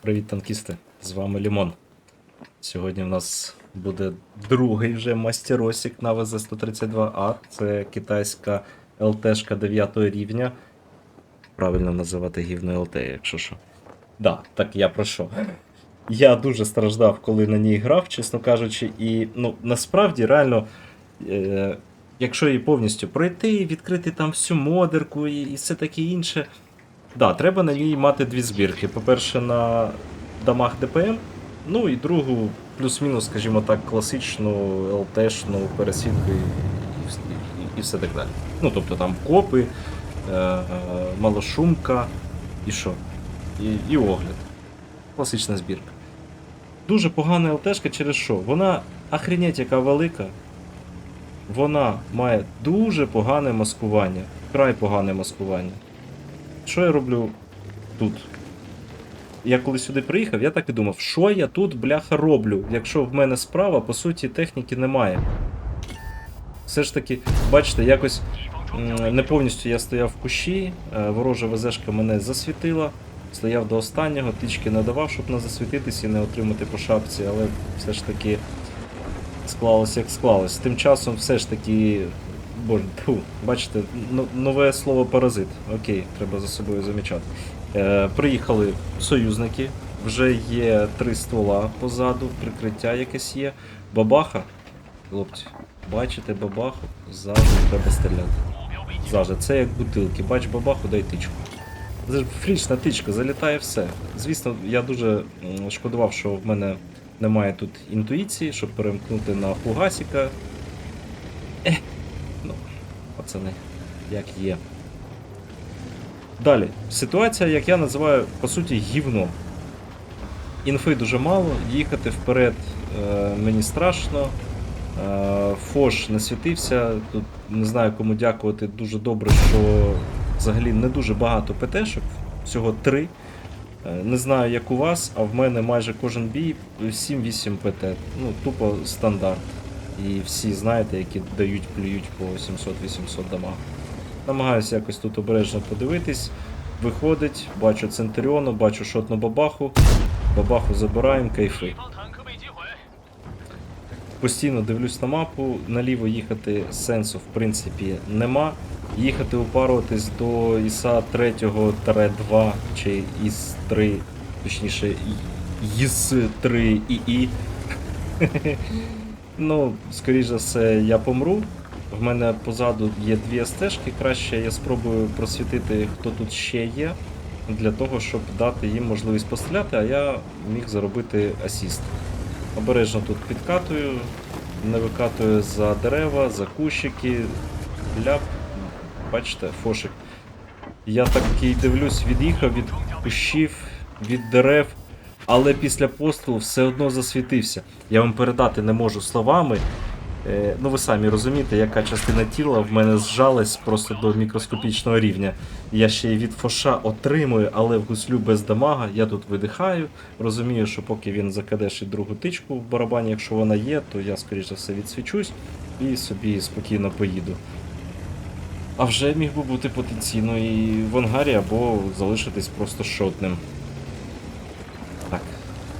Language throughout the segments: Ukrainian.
Привіт, танкісти! З вами Лімон. Сьогодні в нас буде другий вже мастеросик на ВЗ-132А. Це китайська ЛТшка 9 рівня. Правильно називати гівно ЛТ, якщо що. Да, так я про що. Я дуже страждав, коли на ній грав, чесно кажучи, і ну, насправді реально. Е- Якщо її повністю пройти, відкрити там всю модерку і, і все таке інше, Да, треба на ній мати дві збірки. По-перше, на дамаг ДПМ, ну і другу, плюс-мінус, скажімо так, класичну ЛТшну пересідку і, і, і, і все так далі. Ну, тобто там копи, е, е, малошумка і що? І, і огляд. Класична збірка. Дуже погана ЛТшка через що? Вона охренеть яка велика. Вона має дуже погане маскування. Край погане маскування. Що я роблю тут? Я коли сюди приїхав, я так і думав, що я тут, бляха, роблю, якщо в мене справа, по суті, техніки немає. Все ж таки, бачите, якось не повністю я стояв в кущі, е, ворожа ВЗшка мене засвітила, стояв до останнього, тички не давав, щоб не засвітитись і не отримати по шапці, але все ж таки склалось як склалось. Тим часом все ж таки. Боже, тьфу, бачите, нове слово паразит. Окей, треба за собою замічати. Е, приїхали союзники, вже є три ствола позаду, прикриття якесь є. Бабаха. Хлопці, бачите бабаху? Завжди треба стріляти. Завжди. Це як бутилки. Бач бабаху, дай тичку. Це ж фрічна тичка, залітає все. Звісно, я дуже шкодував, що в мене немає тут інтуїції, щоб перемкнути на фугасіка. Е, ну, пацани, як є. Далі. Ситуація, як я називаю, по суті, гівно. Інфи дуже мало, їхати вперед е, мені страшно. Е, Фош не світився. Тут не знаю кому дякувати. Дуже добре, що взагалі не дуже багато ПТшок, всього три. Е, Не знаю, як у вас, а в мене майже кожен бій 7-8 ПТ. Ну, тупо стандарт. І всі знаєте, які дають, плюють по 700-800 дамаг. Намагаюся якось тут обережно подивитись. Виходить, бачу Центеріону, бачу шотну бабаху. Бабаху забираємо, кайфи. Постійно дивлюсь на мапу, наліво їхати сенсу в принципі нема. Їхати упаруватись до ІСа 3-2 чи ІС-3, точніше ІС-3 ІІ. Ну, скоріш за все, я помру. В мене позаду є дві стежки. Краще я спробую просвітити, хто тут ще є, для того, щоб дати їм можливість постріляти, а я міг заробити асіст. Обережно тут підкатую, не викатую за дерева, за кущики. Ляп, бачите, фошик. Я такий дивлюсь, від'їхав від кущів, від дерев, але після пострілу все одно засвітився. Я вам передати не можу словами. Е, ну ви самі розумієте, яка частина тіла в мене зжалась просто до мікроскопічного рівня. Я ще й від фоша отримую, але в гуслю без дамага. Я тут видихаю. Розумію, що поки він закадешить другу тичку в барабані, якщо вона є, то я скоріш за все відсвічусь і собі спокійно поїду. А вже міг би бути потенційно і в ангарі або залишитись просто шотним.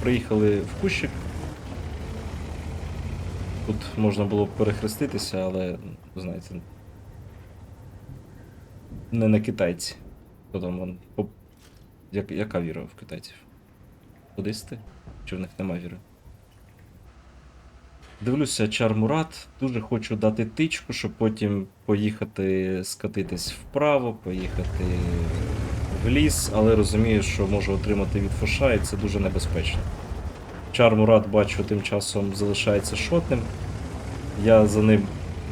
Приїхали в кущик. Тут можна було б перехреститися, але, знаєте, не на китайці. Хто там вон. Як, яка віра в китайців? Буддисти? Чи в них нема віри? Дивлюся, Чар Мурат. Дуже хочу дати тичку, щоб потім поїхати скатитись вправо, поїхати в ліс, але розумію, що можу отримати від фоша, і це дуже небезпечно. Чар Мурат, бачу, тим часом залишається шотним. Я за ним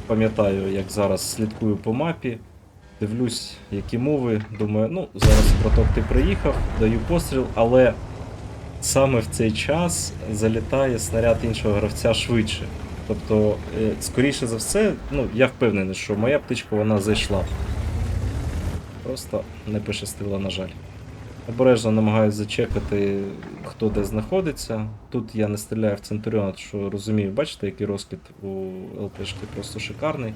пам'ятаю, як зараз слідкую по мапі. Дивлюсь, які мови. Думаю, ну, зараз браток ти приїхав, даю постріл, але саме в цей час залітає снаряд іншого гравця швидше. Тобто, е, скоріше за все, ну, я впевнений, що моя птичка вона зайшла. Просто не пощастило, на жаль. Обережно намагаюся зачекати, хто де знаходиться. Тут я не стріляю в Центуріон, що розумію, бачите, який розкид у ЛПшки просто шикарний.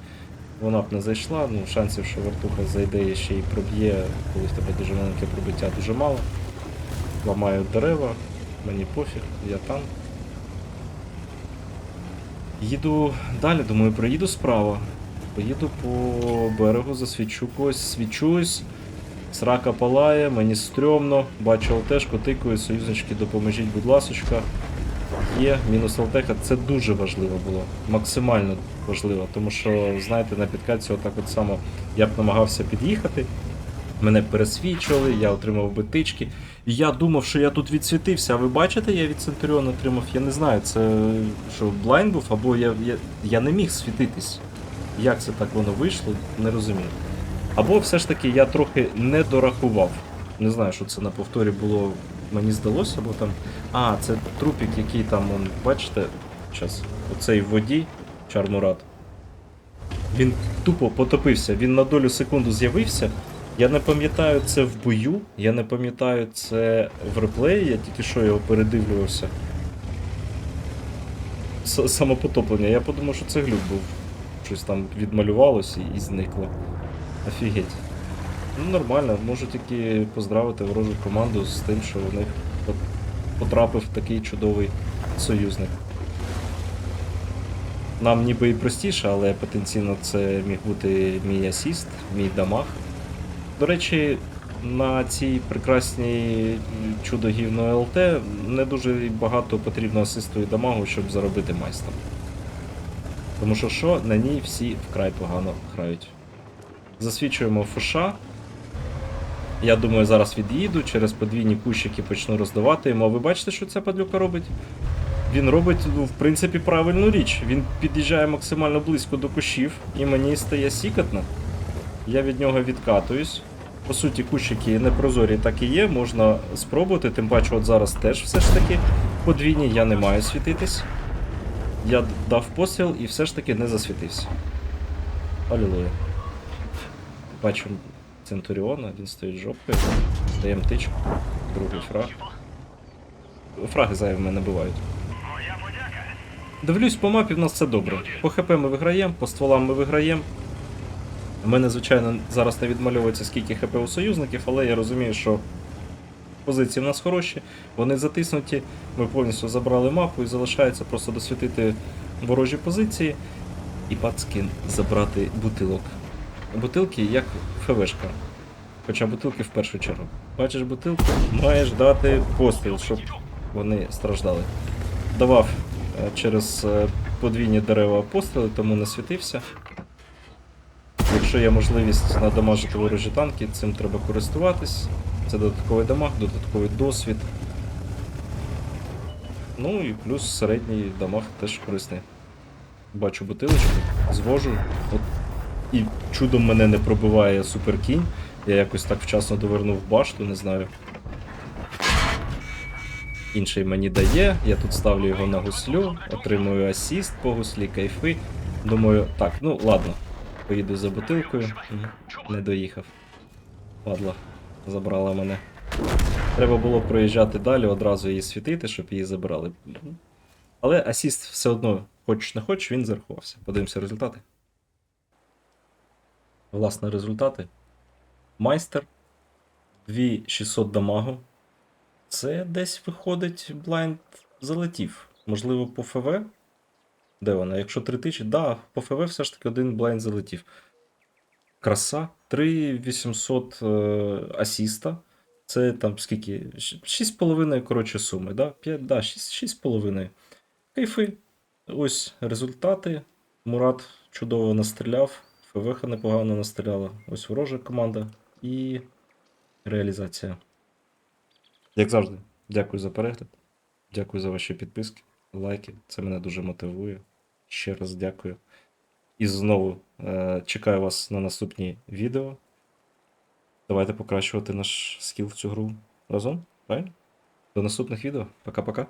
Вона б не зайшла, ну шансів, що вертуха зайде і ще й проб'є, коли в тебе дуже маленьке пробиття, дуже мало. ламаю дерева, мені пофіг, я там. Їду далі, думаю, проїду справа. Поїду по берегу, засвічу когось, свічусь. Срака палає, мені стрьомно, бачу ЛТшку, тикаю, союзнички, допоможіть, будь ласочка. Є, мінус ЛТХ, це дуже важливо було. Максимально важливо, тому що, знаєте, на підкатці отак от само я б намагався під'їхати. Мене пересвічували, я отримав битички. І я думав, що я тут відсвітився. А ви бачите, я від Центуріона отримав, я не знаю, це що блайн був, або я, я, я не міг світитись. Як це так воно вийшло, не розумію. Або все ж таки я трохи не дорахував. Не знаю, що це на повторі було, мені здалося, або там. А, це трупік, який там, он, бачите, зараз, оцей в воді, Чармурат. Він тупо потопився, він на долю секунду з'явився. Я не пам'ятаю це в бою, я не пам'ятаю це в реплеї, я тільки що його передивлювався. Самопотоплення. Я подумав, що це глюк був. Щось там відмалювалося і зникло. Офігеть. Ну нормально, можу тільки поздравити ворожу команду з тим, що в них от потрапив такий чудовий союзник. Нам ніби і простіше, але потенційно це міг бути мій асіст, мій дамаг. До речі, на цій прекрасній чудо гівно ЛТ не дуже багато потрібно асисту і дамагу, щоб заробити майстер. Тому що що, на ній всі вкрай погано грають. Засвічуємо фуша. Я думаю, зараз від'їду, через подвійні кущики почну роздавати йому. А ви бачите, що ця падлюка робить? Він робить, ну, в принципі, правильну річ. Він під'їжджає максимально близько до кущів, і мені стає сікатно. Я від нього відкатуюсь. По суті, кущики непрозорі так і є, можна спробувати, тим паче от зараз теж все ж таки подвійні, я не маю світитись. Я дав постріл і все ж таки не засвітився. Алілуя. Бачимо Центуріона, він стоїть жопкою. Даємо тичку. Другий фраг. Фраги зайві в мене бувають. Дивлюсь, по мапі в нас все добре. По ХП ми виграємо, по стволам ми виграємо. У мене, звичайно, зараз не відмальовується скільки ХП у союзників, але я розумію, що позиції в нас хороші, вони затиснуті, ми повністю забрали мапу і залишається просто досвітити ворожі позиції і пацки забрати бутилок. Бутилки як ФВшка. Хоча бутилки в першу чергу. Бачиш бутилку, маєш дати постріл, щоб вони страждали. Давав е, через е, подвійні дерева постріли, тому не світився. Якщо є можливість надамажити ворожі танки, цим треба користуватись. Це додатковий дамаг, додатковий досвід. Ну і плюс середній дамаг теж корисний. Бачу бутилочку, звожу. От, і чудом мене не пробиває суперкінь. Я якось так вчасно довернув башту, не знаю. Інший мені дає, я тут ставлю його на гуслю, отримую асіст по гуслі, кайфи. Думаю, так, ну ладно, поїду за бутилкою. Не доїхав. Падла, забрала мене. Треба було проїжджати далі, одразу її світити, щоб її забрали. Але асіст все одно, хочеш не хочеш, він зарахувався. Подивимося результати. Власне, результати. Майстер 2600 дамагу. Це десь виходить, блайнд залетів. Можливо, по ФВ. Де вона? Якщо 3000, да, по ФВ все ж таки один блайнд залетів. Краса. 3800 е, асіста. Це там скільки? 6,5, коротше, суми, да? 5, да, 6,5. Кайфи. Ось результати. Мурат чудово настріляв. ФВХ непогано настріляла. Ось ворожа команда. І реалізація. Як завжди, дякую за перегляд. Дякую за ваші підписки, лайки. Це мене дуже мотивує. Ще раз дякую. І знову е, чекаю вас на наступні відео. Давайте покращувати наш скіл в цю гру разом. Правильно? До наступних відео. Пока-пока.